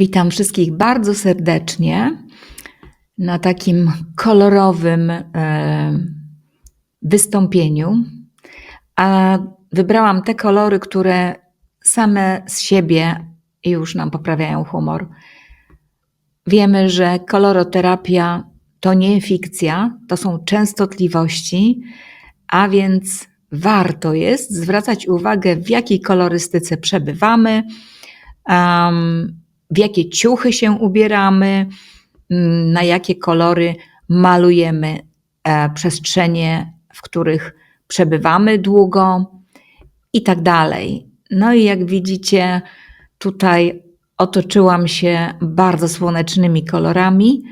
Witam wszystkich bardzo serdecznie na takim kolorowym e, wystąpieniu. A wybrałam te kolory, które same z siebie już nam poprawiają humor. Wiemy, że koloroterapia to nie fikcja, to są częstotliwości, a więc warto jest zwracać uwagę, w jakiej kolorystyce przebywamy, w jakie ciuchy się ubieramy, mm, na jakie kolory malujemy e, przestrzenie, w których przebywamy długo i tak dalej. No i jak widzicie, tutaj otoczyłam się bardzo słonecznymi kolorami,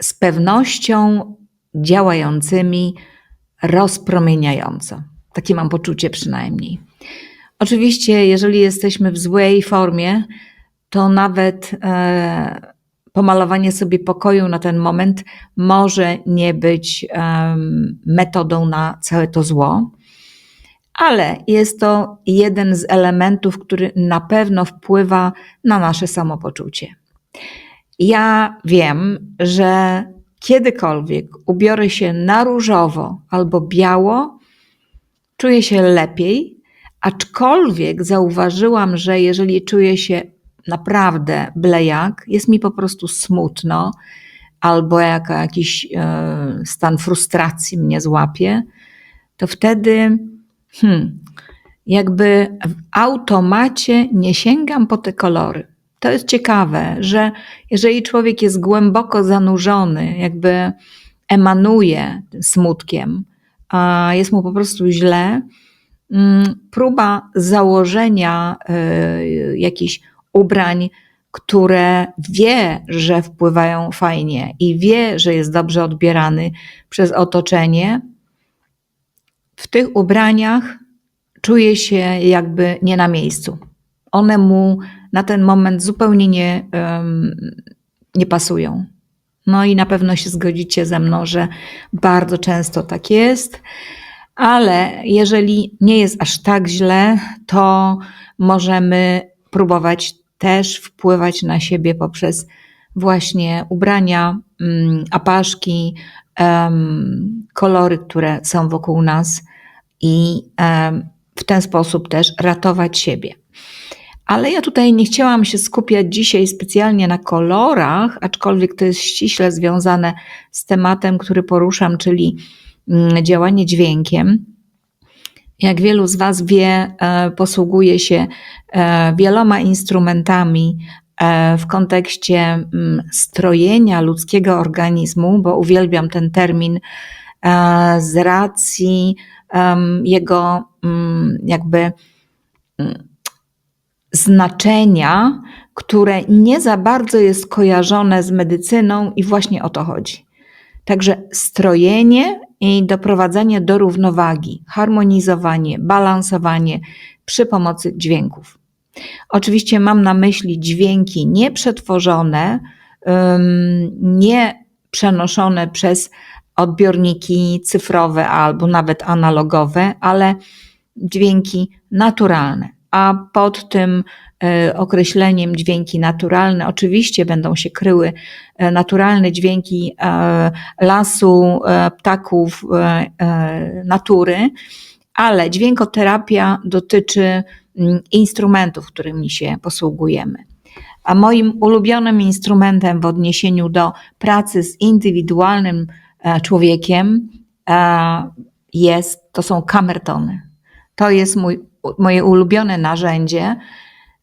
z pewnością działającymi rozpromieniająco. Takie mam poczucie przynajmniej. Oczywiście, jeżeli jesteśmy w złej formie, to nawet e, pomalowanie sobie pokoju na ten moment może nie być metodą na całe to zło, ale jest to jeden z elementów, który na pewno wpływa na nasze samopoczucie. Ja wiem, że kiedykolwiek ubiorę się na różowo albo biało, czuję się lepiej, Aczkolwiek zauważyłam, że jeżeli czuję się naprawdę blejak, jest mi po prostu smutno, albo jak jakiś e, stan frustracji mnie złapie, to wtedy hmm, jakby w automacie nie sięgam po te kolory. To jest ciekawe, że jeżeli człowiek jest głęboko zanurzony, jakby emanuje smutkiem, a jest mu po prostu źle, próba założenia y, jakichś ubrań, które wie, że wpływają fajnie i wie, że jest dobrze odbierany przez otoczenie, w tych ubraniach czuje się jakby nie na miejscu. One mu na ten moment zupełnie nie, nie pasują. No i na pewno się zgodzicie ze mną, że bardzo często tak jest. Ale jeżeli nie jest aż tak źle, to możemy próbować też wpływać na siebie poprzez właśnie ubrania, mm, apaszki, kolory, które są wokół nas i w ten sposób też ratować siebie. Ale ja tutaj nie chciałam się skupiać dzisiaj specjalnie na kolorach, aczkolwiek to jest ściśle związane z tematem, który poruszam, czyli działanie dźwiękiem. Jak wielu z Was wie, e, posługuje się e, wieloma instrumentami e, w kontekście mm, strojenia ludzkiego organizmu, bo uwielbiam ten termin z racji jego mm, jakby znaczenia, które nie za bardzo jest kojarzone z medycyną i właśnie o to chodzi. Także strojenie i doprowadzenie do równowagi, harmonizowanie, balansowanie przy pomocy dźwięków. Oczywiście mam na myśli dźwięki nieprzetworzone, nie przenoszone przez odbiorniki cyfrowe albo nawet analogowe, ale dźwięki naturalne. A pod tym określeniem dźwięki naturalne. Oczywiście będą się kryły e, naturalne dźwięki e, lasu, ptaków, natury, ale dźwiękoterapia dotyczy mm, instrumentów, którymi się posługujemy. A moim ulubionym instrumentem w odniesieniu do pracy z indywidualnym człowiekiem jest, to są kamertony. To jest mój, moje ulubione narzędzie,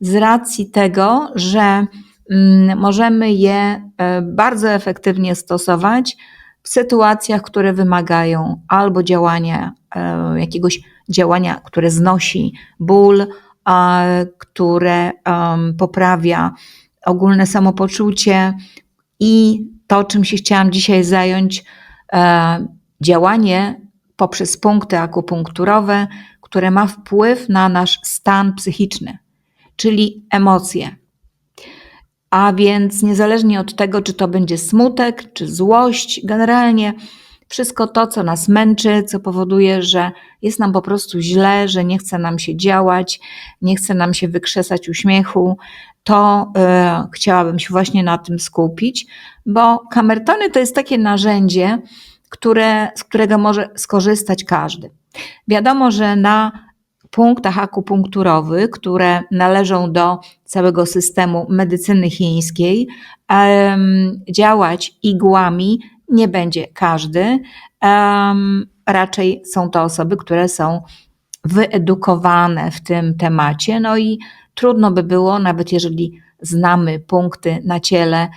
z racji tego, że mm, możemy je e, bardzo efektywnie stosować w sytuacjach, które wymagają albo działania, e, jakiegoś działania, które znosi ból, które poprawia ogólne samopoczucie. I to, czym się chciałam dzisiaj zająć, e, działanie poprzez punkty akupunkturowe, które ma wpływ na nasz stan psychiczny czyli emocje. A więc niezależnie od tego, czy to będzie smutek, czy złość, generalnie wszystko to, co nas męczy, co powoduje, że jest nam po prostu źle, że nie chce nam się działać, nie chce nam się wykrzesać uśmiechu, to y, chciałabym się właśnie na tym skupić, bo kamertony to jest takie narzędzie, które, z którego może skorzystać każdy. Wiadomo, że na punktach akupunkturowych, które należą do całego systemu medycyny chińskiej, działać igłami nie będzie każdy. Raczej są to osoby, które są wyedukowane w tym temacie, no i trudno by było, nawet jeżeli znamy punkty na ciele,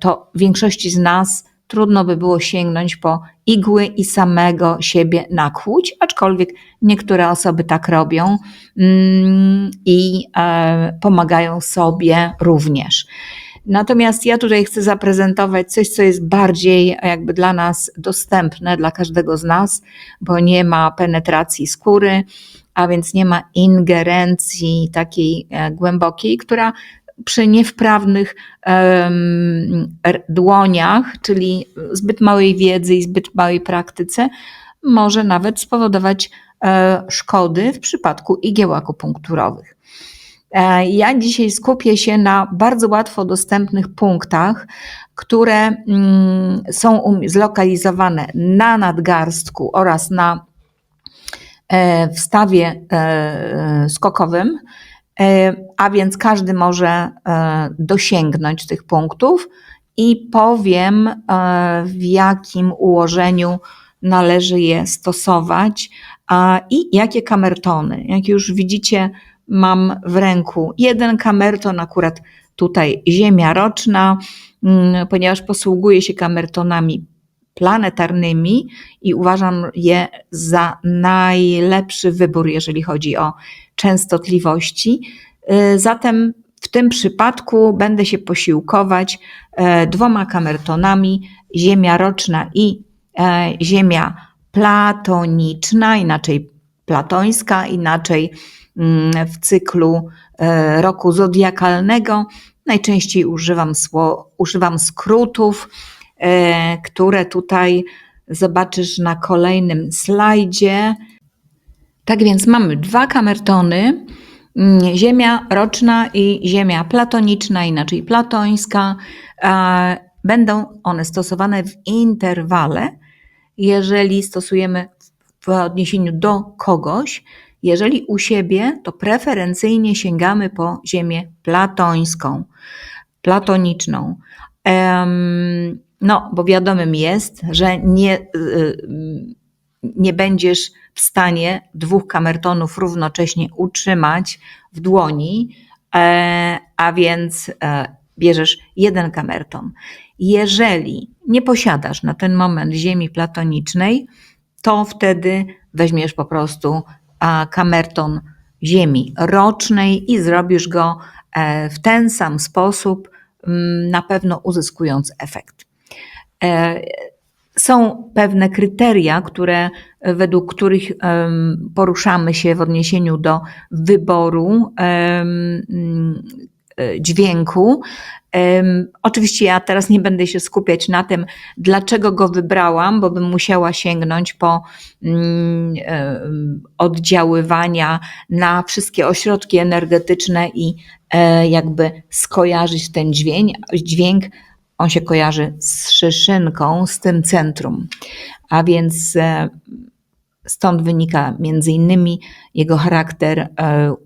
to większości z nas trudno by było sięgnąć po igły i samego siebie nakłuć, aczkolwiek niektóre osoby tak robią mm, i e, pomagają sobie również. Natomiast ja tutaj chcę zaprezentować coś, co jest bardziej jakby dla nas dostępne, dla każdego z nas, bo nie ma penetracji skóry, a więc nie ma ingerencji takiej e, głębokiej, która przy niewprawnych dłoniach, czyli zbyt małej wiedzy i zbyt małej praktyce, może nawet spowodować e, szkody w przypadku igieł akupunkturowych. E, ja dzisiaj skupię się na bardzo łatwo dostępnych punktach, które mm, są um, zlokalizowane na nadgarstku oraz na e, wstawie skokowym a więc każdy może e, dosięgnąć tych punktów i powiem, e, w jakim ułożeniu należy je stosować i jakie kamertony. Jak już widzicie, mam w ręku jeden kamerton, akurat tutaj ziemia roczna, mm, ponieważ posługuję się kamertonami planetarnymi i uważam je za najlepszy wybór, jeżeli chodzi o częstotliwości. Y, zatem w tym przypadku będę się posiłkować e, dwoma kamertonami, ziemia roczna i e, ziemia platoniczna, inaczej platońska, inaczej mm, w cyklu e, roku zodiakalnego. Najczęściej używam, używam skrótów, które tutaj zobaczysz na kolejnym slajdzie. Tak więc mamy dwa kamertony, mm, ziemia roczna i ziemia platoniczna, inaczej platońska. Będą one stosowane w interwale, jeżeli stosujemy w odniesieniu do kogoś. Jeżeli u siebie, to preferencyjnie sięgamy po ziemię platońską, platoniczną. No, bo wiadomym jest, że nie, y, y, nie będziesz w stanie dwóch kamertonów równocześnie utrzymać w dłoni, e, a więc e, bierzesz jeden kamerton. Jeżeli nie posiadasz na ten moment ziemi platonicznej, to wtedy weźmiesz po prostu kamerton ziemi rocznej i zrobisz go e, w ten sam sposób, mm, na pewno uzyskując efekt. Są pewne kryteria, które, według których poruszamy się w odniesieniu do wyboru mm, dźwięku. Oczywiście ja teraz nie będę się skupiać na tym, dlaczego go wybrałam, bo bym musiała sięgnąć po mm, oddziaływania na wszystkie ośrodki energetyczne i e, jakby skojarzyć ten dźwięk, dźwięk on się kojarzy z Szyszynką, z tym centrum. A więc e, stąd wynika między innymi jego charakter e,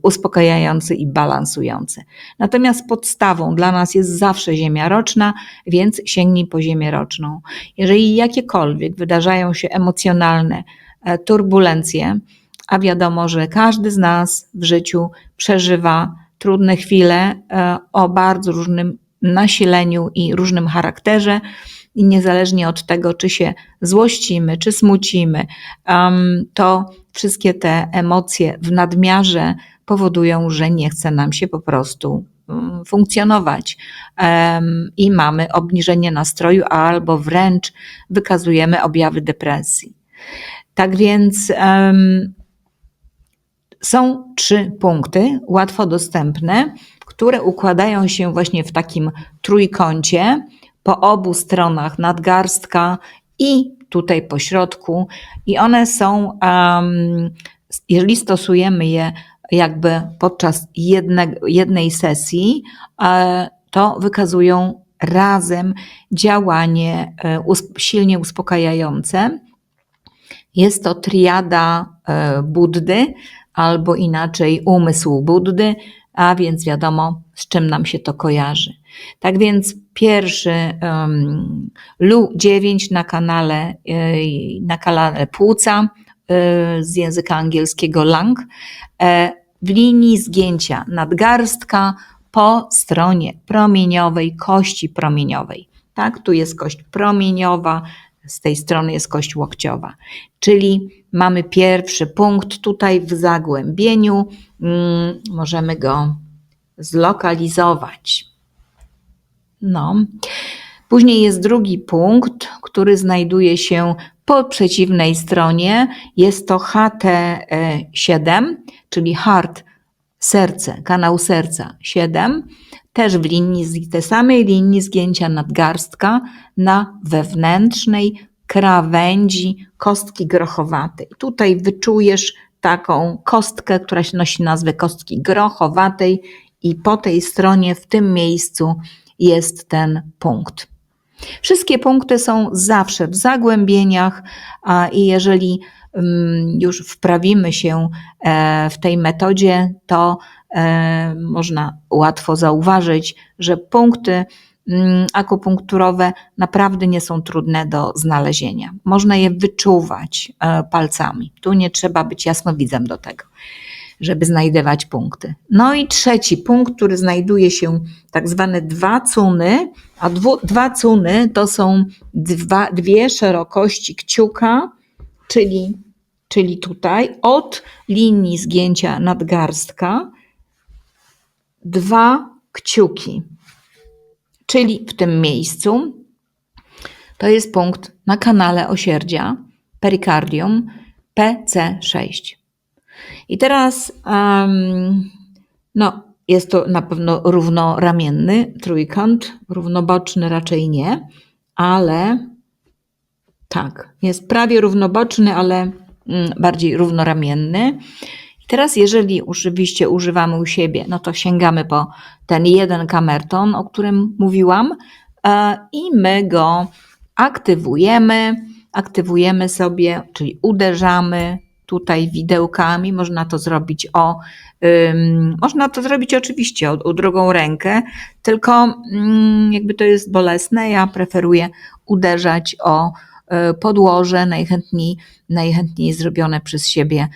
uspokajający i balansujący. Natomiast podstawą dla nas jest zawsze ziemia roczna, więc sięgnij po ziemię roczną. Jeżeli jakiekolwiek wydarzają się emocjonalne e, turbulencje, a wiadomo, że każdy z nas w życiu przeżywa trudne chwile o bardzo różnym nasileniu i różnym charakterze. I niezależnie od tego, czy się złościmy, czy smucimy, to wszystkie te emocje w nadmiarze powodują, że nie chce nam się po prostu mm, funkcjonować i mamy obniżenie nastroju albo wręcz wykazujemy objawy depresji. Tak więc są trzy punkty łatwo dostępne, które układają się właśnie w takim trójkącie po obu stronach nadgarstka i tutaj po środku i one są, um, jeżeli stosujemy je jakby podczas jedne, jednej sesji, e, to wykazują razem działanie e, silnie uspokajające. Jest to triada e, Buddy, albo inaczej umysł Buddy, a więc wiadomo, z czym nam się to kojarzy. Tak więc pierwszy um, LU9 na kanale, na kanale płuca z języka angielskiego lung, w linii zgięcia nadgarstka po stronie promieniowej, kości promieniowej. Tak, tu jest kość promieniowa, z tej strony jest kość łokciowa. Czyli mamy pierwszy punkt tutaj w zagłębieniu. Hmm, możemy go zlokalizować. No. Później jest drugi punkt, który znajduje się po przeciwnej stronie. Jest to HT7, czyli heart, serce, kanał serca 7, też w linii, tej samej linii zgięcia nadgarstka na wewnętrznej krawędzi kostki grochowatej. Tutaj wyczujesz taką kostkę, która się nosi nazwę kostki grochowatej i po tej stronie, w tym miejscu jest ten punkt. Wszystkie punkty są zawsze w zagłębieniach, i jeżeli mm, już wprawimy się e, w tej metodzie, to można łatwo zauważyć, że punkty mm, akupunkturowe naprawdę nie są trudne do znalezienia. Można je wyczuwać e, palcami. Tu nie trzeba być jasnowidzem do tego żeby znajdować punkty. No i trzeci punkt, który znajduje się tak zwane dwa cuny, a dwu, dwa cuny to są dwa, dwie szerokości kciuka, czyli, czyli tutaj od linii zgięcia nadgarstka dwa kciuki, czyli w tym miejscu to jest punkt na kanale osierdzia perikardium PC6. I teraz, um, no, jest to na pewno równoramienny trójkąt, równoboczny raczej nie, ale tak, jest prawie równoboczny, ale mm, bardziej równoramienny. Teraz, jeżeli oczywiście używamy u siebie, no to sięgamy po ten jeden kamerton, o którym mówiłam, e, i my go aktywujemy. Aktywujemy sobie, czyli uderzamy tutaj widełkami. Można to zrobić o, ym, można to zrobić oczywiście o, o drugą rękę, tylko ym, jakby to jest bolesne. Ja preferuję uderzać o podłoże, najchętniej, najchętniej zrobione przez siebie,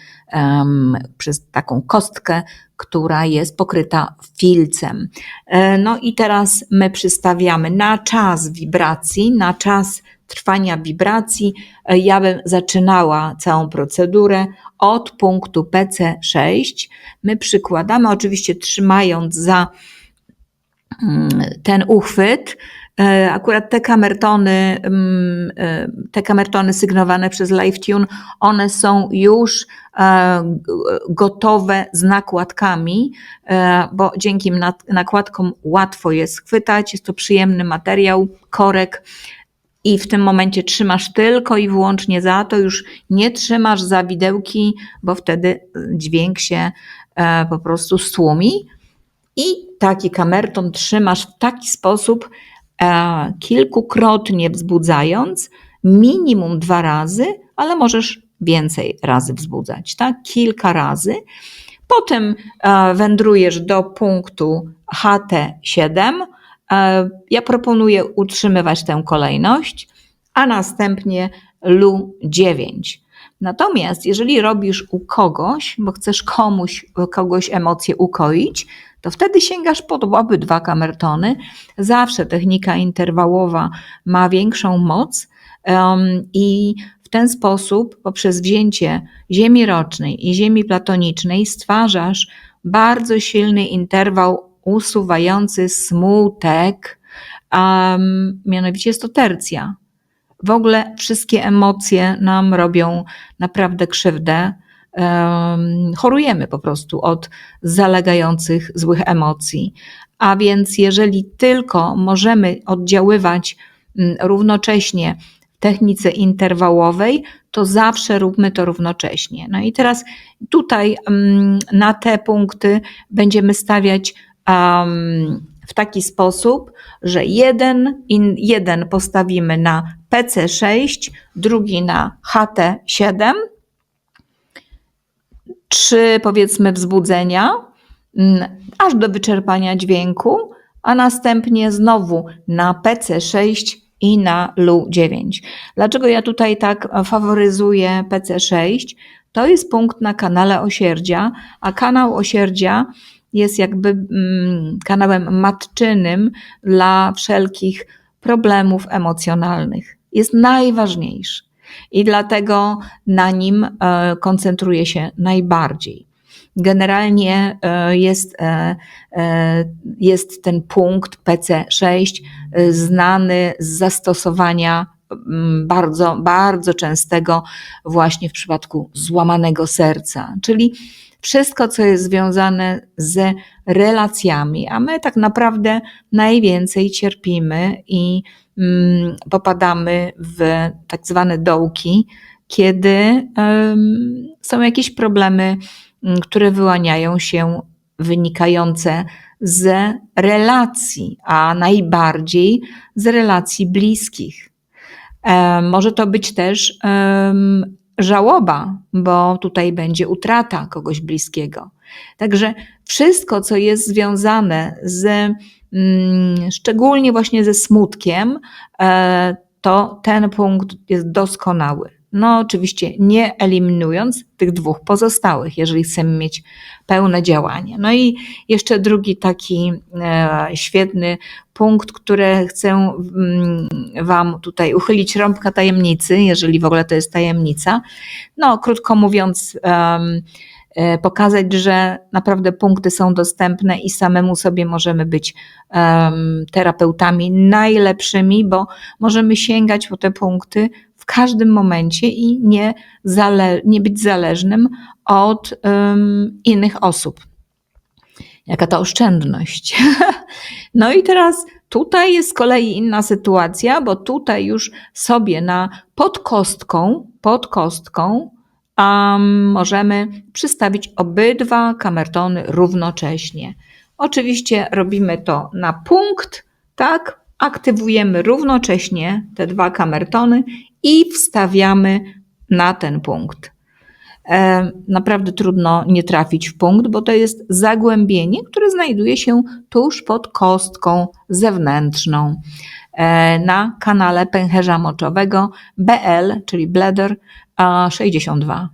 przez taką kostkę, która jest pokryta filcem. E, no i teraz my przystawiamy na czas wibracji, na czas trwania wibracji, e, ja bym zaczynała całą procedurę od punktu PC6. My przykładamy, oczywiście trzymając za mm, ten uchwyt, e, Akurat te kamertony, mm, e, te kamertony sygnowane przez LiveTune, one są już gotowe z nakładkami, bo dzięki nakładkom łatwo je schwytać. Jest to przyjemny materiał, korek i w tym momencie trzymasz tylko i wyłącznie za to, już nie trzymasz za widełki, bo wtedy dźwięk się e, po prostu stłumi. I taki kamerton trzymasz w taki sposób, e, kilkukrotnie wzbudzając, minimum dwa razy, ale możesz więcej razy wzbudzać, tak? Kilka razy. Potem e, wędrujesz do punktu HT7, E, ja proponuję utrzymywać tę kolejność, a następnie LU9. Natomiast jeżeli robisz u kogoś, bo chcesz komuś, kogoś emocje ukoić, to wtedy sięgasz pod obydwa kamertony. Zawsze technika interwałowa ma większą moc um, i w ten sposób, poprzez wzięcie ziemi rocznej i ziemi platonicznej, stwarzasz bardzo silny interwał usuwający smutek, a mianowicie jest to tercja. W ogóle wszystkie emocje nam robią naprawdę krzywdę. chorujemy po prostu od zalegających złych emocji. A więc, jeżeli tylko możemy oddziaływać równocześnie technice interwałowej, to zawsze róbmy to równocześnie. No i teraz tutaj um, na te punkty będziemy stawiać um, w taki sposób, że jeden, in, jeden postawimy na PC6, drugi na HT7, trzy powiedzmy wzbudzenia, mm, aż do wyczerpania dźwięku, a następnie znowu na PC6 i na LU9. Dlaczego ja tutaj tak faworyzuję PC6? To jest punkt na kanale osierdzia, a kanał osierdzia jest jakby mm, kanałem matczynym dla wszelkich problemów emocjonalnych. Jest najważniejszy i dlatego na nim e, koncentruje się najbardziej. Generalnie e, jest, e, jest ten punkt PC6 znany z zastosowania mm, bardzo, bardzo częstego właśnie w przypadku złamanego serca, czyli wszystko, co jest związane z relacjami, a my tak naprawdę najwięcej cierpimy i mm, popadamy w tak zwane dołki, kiedy są jakieś problemy, mm, które wyłaniają się wynikające z relacji, a najbardziej z relacji bliskich. Może to być też żałoba, bo tutaj będzie utrata kogoś bliskiego. Także wszystko, co jest związane z, mm, szczególnie właśnie ze smutkiem, e, to ten punkt jest doskonały. No, oczywiście nie eliminując tych dwóch pozostałych, jeżeli chcemy mieć pełne działanie. No i jeszcze drugi taki e, świetny punkt, który chcę mm, Wam tutaj uchylić rąbka tajemnicy, jeżeli w ogóle to jest tajemnica. No, krótko mówiąc, e, pokazać, że naprawdę punkty są dostępne i samemu sobie możemy być terapeutami najlepszymi, bo możemy sięgać po te punkty każdym momencie i nie, zale- nie być zależnym od um, innych osób. Jaka to oszczędność. no i teraz tutaj jest z kolei inna sytuacja, bo tutaj już sobie na podkostką, podkostką um, możemy przystawić obydwa kamertony równocześnie. Oczywiście robimy to na punkt, tak? Aktywujemy równocześnie te dwa kamertony i wstawiamy na ten punkt. E, naprawdę trudno nie trafić w punkt, bo to jest zagłębienie, które znajduje się tuż pod kostką zewnętrzną e, na kanale pęcherza moczowego BL, czyli bladder 62.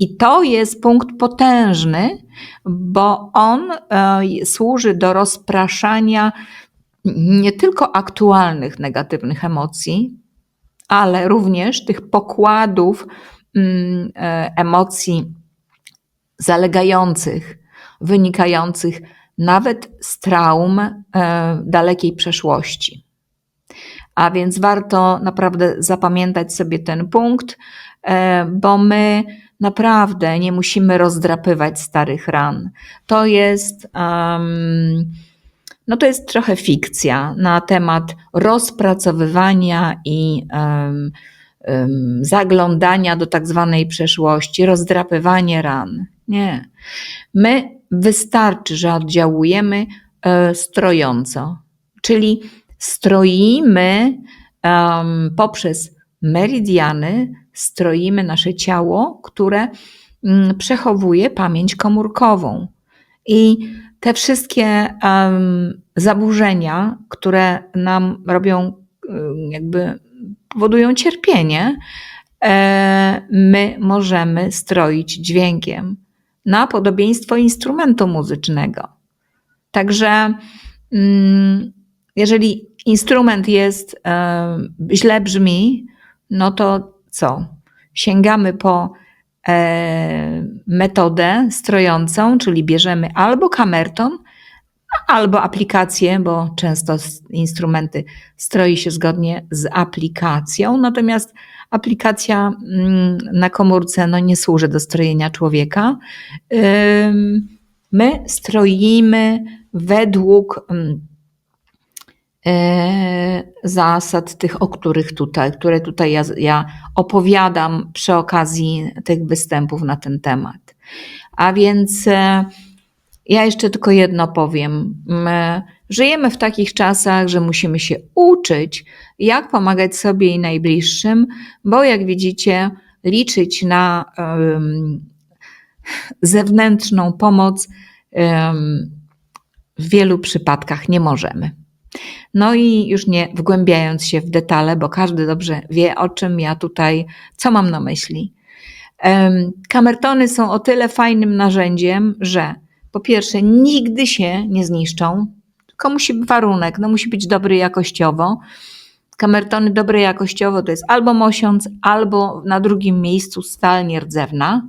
I to jest punkt potężny, bo on e, służy do rozpraszania nie tylko aktualnych negatywnych emocji, ale również tych pokładów mm, e, emocji zalegających, wynikających nawet z traum e, dalekiej przeszłości. A więc warto naprawdę zapamiętać sobie ten punkt, e, bo my naprawdę nie musimy rozdrapywać starych ran. To jest. Um, no to jest trochę fikcja na temat rozpracowywania i um, um, zaglądania do tak zwanej przeszłości, rozdrapywanie ran. Nie. My wystarczy, że oddziałujemy e, strojąco, czyli stroimy um, poprzez meridiany, stroimy nasze ciało, które um, przechowuje pamięć komórkową. I te wszystkie um, zaburzenia, które nam robią, jakby powodują cierpienie, e, my możemy stroić dźwiękiem na podobieństwo instrumentu muzycznego. Także, mm, jeżeli instrument jest e, źle brzmi, no to co? Sięgamy po E, metodę strojącą, czyli bierzemy albo kamerton, albo aplikację, bo często instrumenty stroi się zgodnie z aplikacją, natomiast aplikacja mm, na komórce no, nie służy do strojenia człowieka. My stroimy według mm, e, zasad tych, o których tutaj, które tutaj ja, ja opowiadam przy okazji tych występów na ten temat. A więc e, ja jeszcze tylko jedno powiem. My żyjemy w takich czasach, że musimy się uczyć, jak pomagać sobie i najbliższym, bo jak widzicie, liczyć na um, zewnętrzną pomoc um, w wielu przypadkach nie możemy. No i już nie wgłębiając się w detale, bo każdy dobrze wie, o czym ja tutaj, co mam na myśli. Kamertony są o tyle fajnym narzędziem, że po pierwsze nigdy się nie zniszczą, tylko musi warunek, no musi być dobry jakościowo. Kamertony dobre jakościowo to jest albo mosiąc, albo na drugim miejscu stal nierdzewna.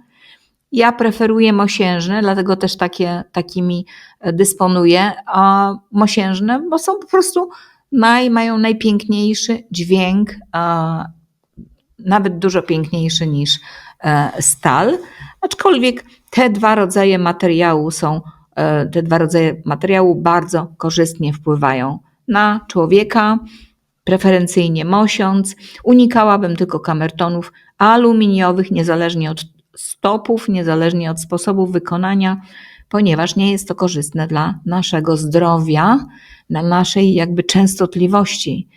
Ja preferuję mosiężne, dlatego też takie, takimi e, dysponuję. A mosiężne, bo są po prostu naj, mają najpiękniejszy dźwięk, nawet dużo piękniejszy niż stal. Aczkolwiek te dwa rodzaje materiału są, e, te dwa rodzaje materiału bardzo korzystnie wpływają na człowieka, preferencyjnie mosiąc. Unikałabym tylko kamertonów aluminiowych, niezależnie od stopów, niezależnie od sposobów wykonania, ponieważ nie jest to korzystne dla naszego zdrowia, dla naszej jakby częstotliwości.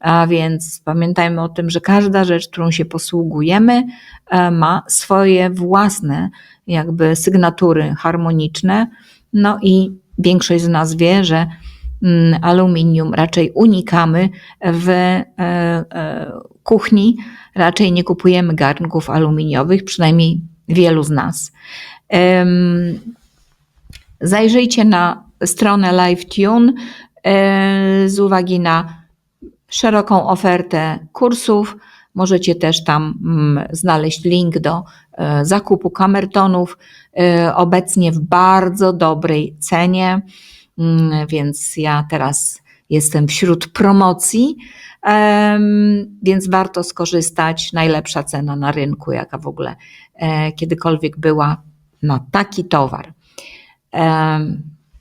A więc pamiętajmy o tym, że każda rzecz, którą się posługujemy, e, ma swoje własne jakby sygnatury harmoniczne. No i większość z nas wie, że mm, aluminium raczej unikamy w e, e, kuchni, raczej nie kupujemy garnków aluminiowych, przynajmniej wielu z nas. Zajrzyjcie na stronę LiveTune z uwagi na szeroką ofertę kursów. Możecie też tam mm, znaleźć link do e, zakupu kamertonów, e, obecnie w bardzo dobrej cenie, mm, więc ja teraz jestem wśród promocji, więc warto skorzystać. Najlepsza cena na rynku, jaka w ogóle e, kiedykolwiek była na taki towar.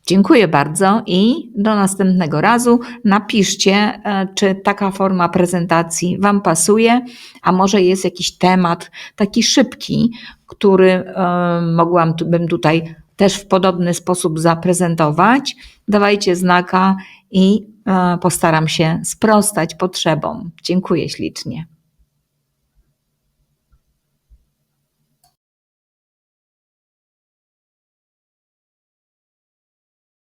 Dziękuję bardzo i do następnego razu. Napiszcie, e, czy taka forma prezentacji Wam pasuje, a może jest jakiś temat taki szybki, który e, mogłabym tutaj też w podobny sposób zaprezentować. Dawajcie znaka i e, postaram się sprostać potrzebom. Dziękuję ślicznie.